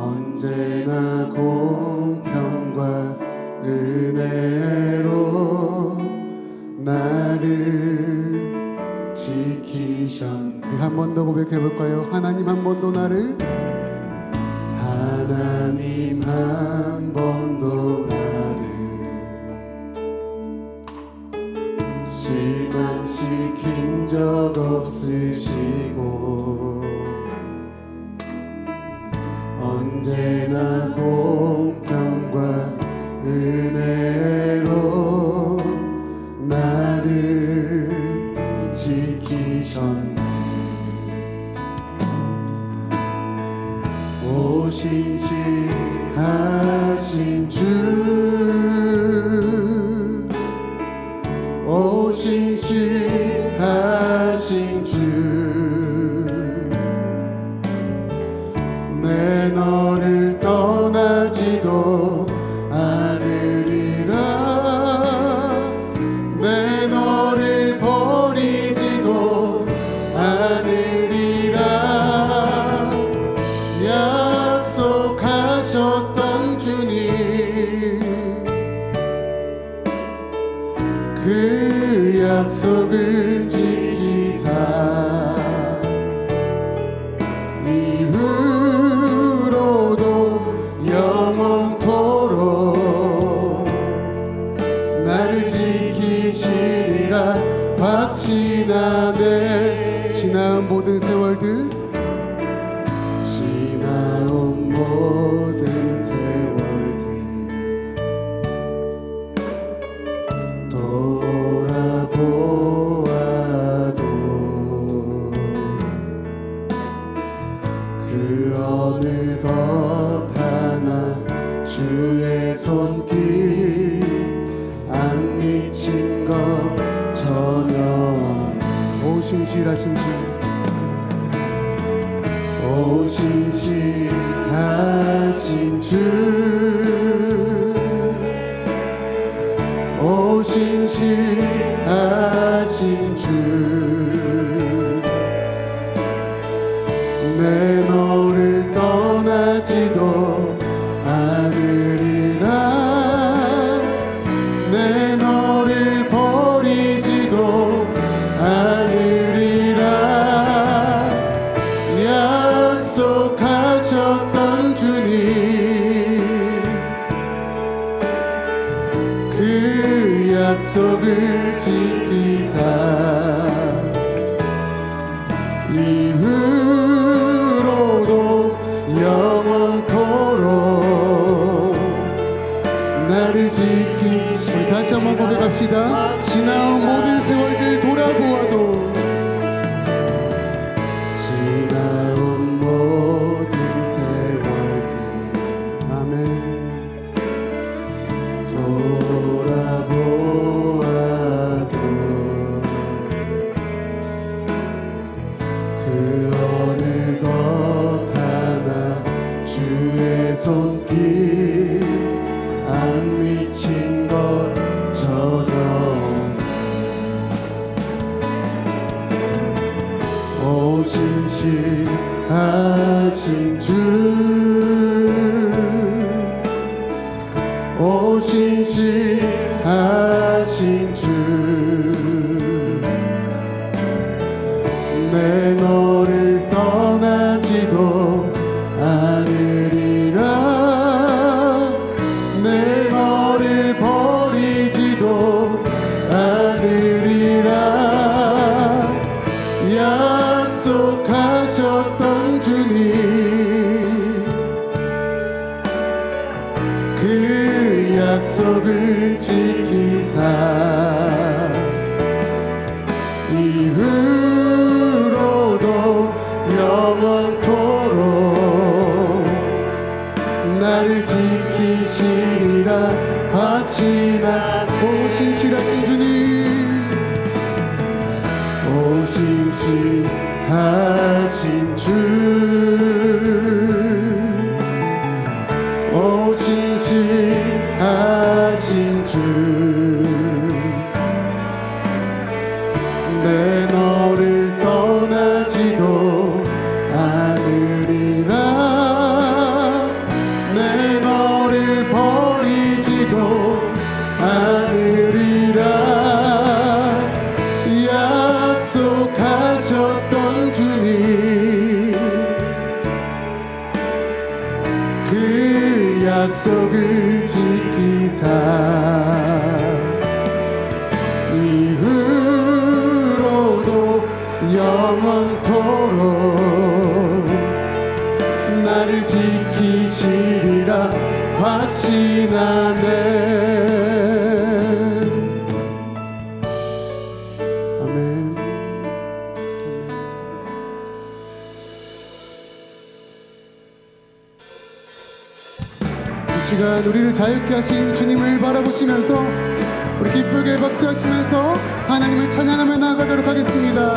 언제나 공평과 은혜로 나를 지키셨네 한번 더 고백해 볼까요? 하나님 한 번 더 나를 하나님 한번 되리라 약속하셨던 주님. 그 약속을 心知。 지킴 우리 다시 한번 고백합시다. 지나온 모든 세월 약속하셨던 주님. 그 약속을 지키사 이후로도 영원토록 나를 지키시리라 하시 사랑하신 주. 오지신 하 아멘. 아멘. 이 시간 우리를 자유케 하신 주님을 바라보시면서 우리 기쁘게 박수하시면서 하나님을 찬양하며 나아가도록 하겠습니다.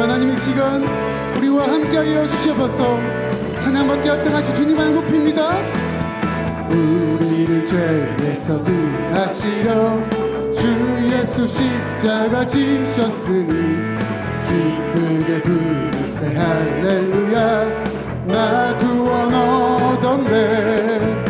하나님 이 시간 우리와 함께하게 해주셔서 찬양받게 합당하신 주님을 높입니다. 우리를 죄에서 구하시려 주 예수 십자가 지셨으니 기쁘게 부르세. 할렐루야. 나 구원 얻었네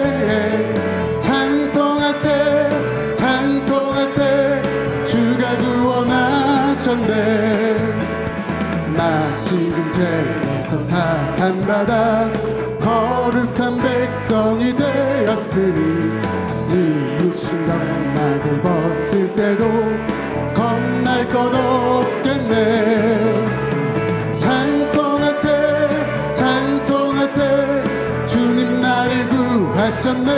사함받아 거룩한 백성이 되었으니 이 육신 장막을 벗을 때도 겁날 것 없겠네 찬송하세 찬송하세 주님 나를 구하셨네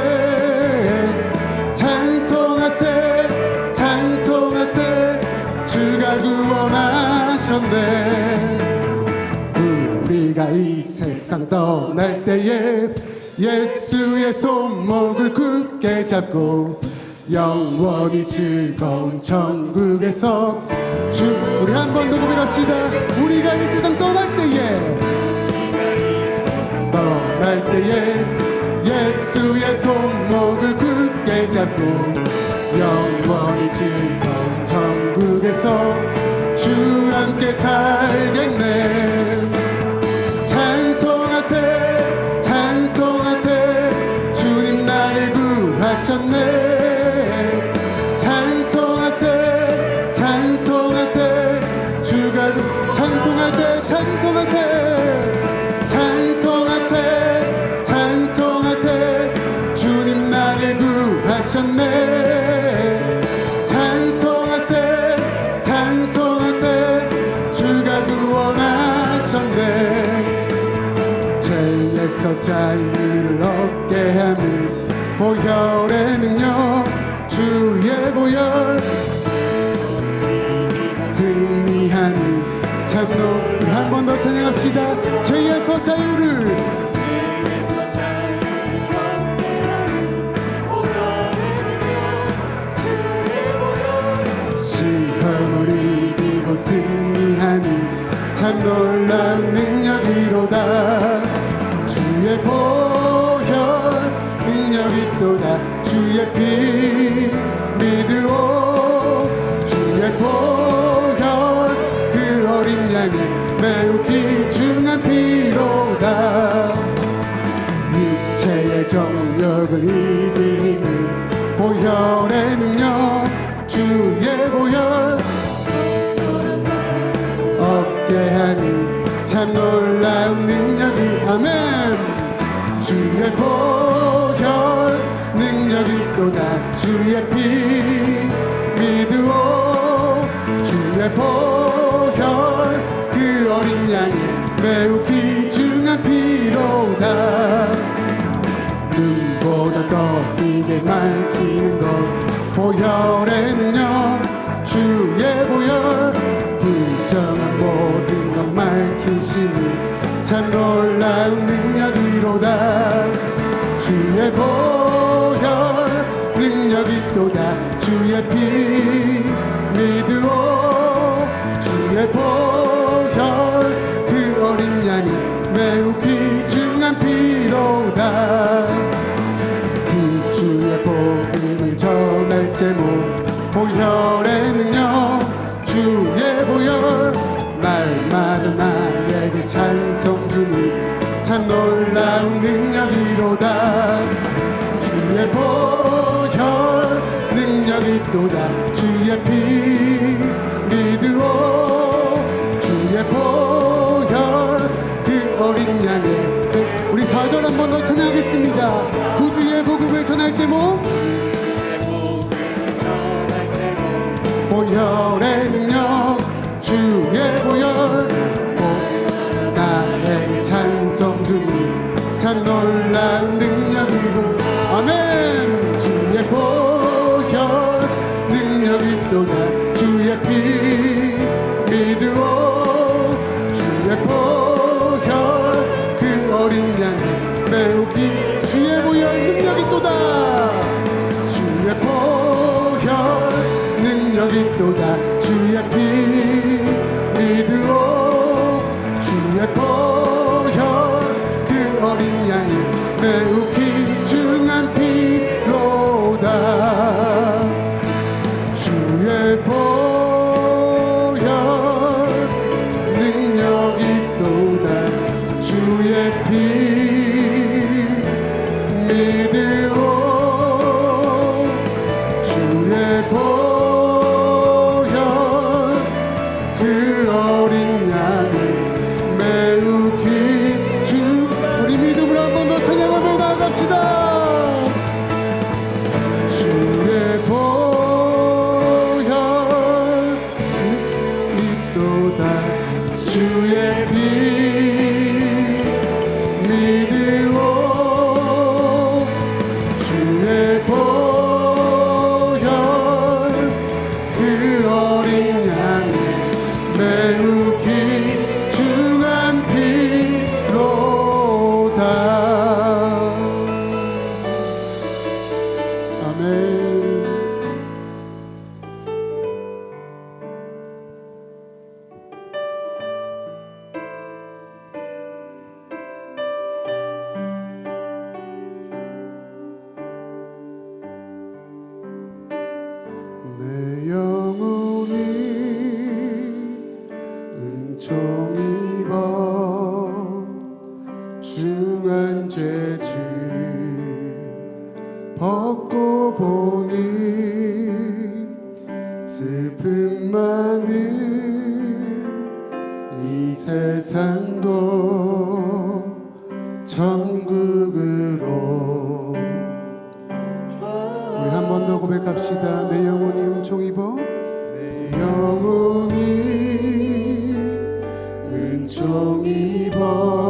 찬송하세 찬송하세 주가 구원하셨네 세상 떠날 때에 예수의 손목을 굳게 잡고 영원히 즐거운 천국에서 주 우리 한 번 더 고백합시다. 우리가 이 세상 떠날 때에 떠날 때에 예수의 손목을 굳게 잡고 영원히 즐거운 천국에서 주 함께 살겠네 구하셨네 참 놀라운 능력이로다. 주의 보혈 능력이 또다. 주의 피 믿으오. 주의 보혈 그 어린 양이 매우 귀중한 피로다. 육체의 정력을 이길 힘은 보혈의 능력 참 놀라운 능력이 아멘. 주의 보혈 능력이 또다. 주의 피 믿으오. 주의 보혈 그 어린 양의 매우 귀중한 피로다. 눈보다 더 이게 맑히는 것. 보혈의 능력 주의 보혈. 부정한 모든 것 말. 지키시는 참 놀라운 능력이로다. 주의 보혈 능력이 또다. 주의 피 믿으오. 주의 보혈 그 어린 양이 매우 귀중한 피로다. 그 주의 복음을 전할 제모 보혈의 능력 주의 보혈 말마다 날 찬송 주니 참 놀라운 능력이로다. 주의 보혈 능력이 또다. 주의 피 믿으오. 주의 보혈 그 어린 양의 우리 사절 한번 더 찬양하겠습니다. 구주의 복음을 전할 제목. 보혈의 능력 주의 양이 매우 기 주의 보혈 능력이 또다. 주의 보혈 능력이 또다. 주의 피 벗고 보니 슬픔 많은 이 세상도 천국으로 우리 한 번 더 고백합시다. 내 영혼이 은총 입어. 내 영혼이 은총 입어.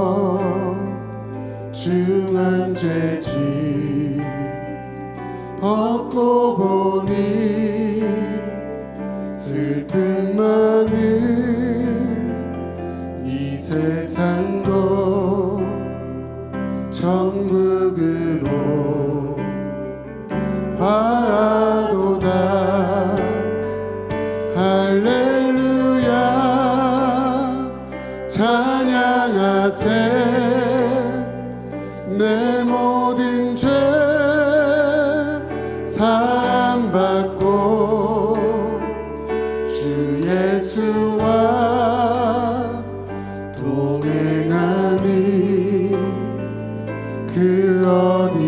많은 이 세상도 천국으 그 어디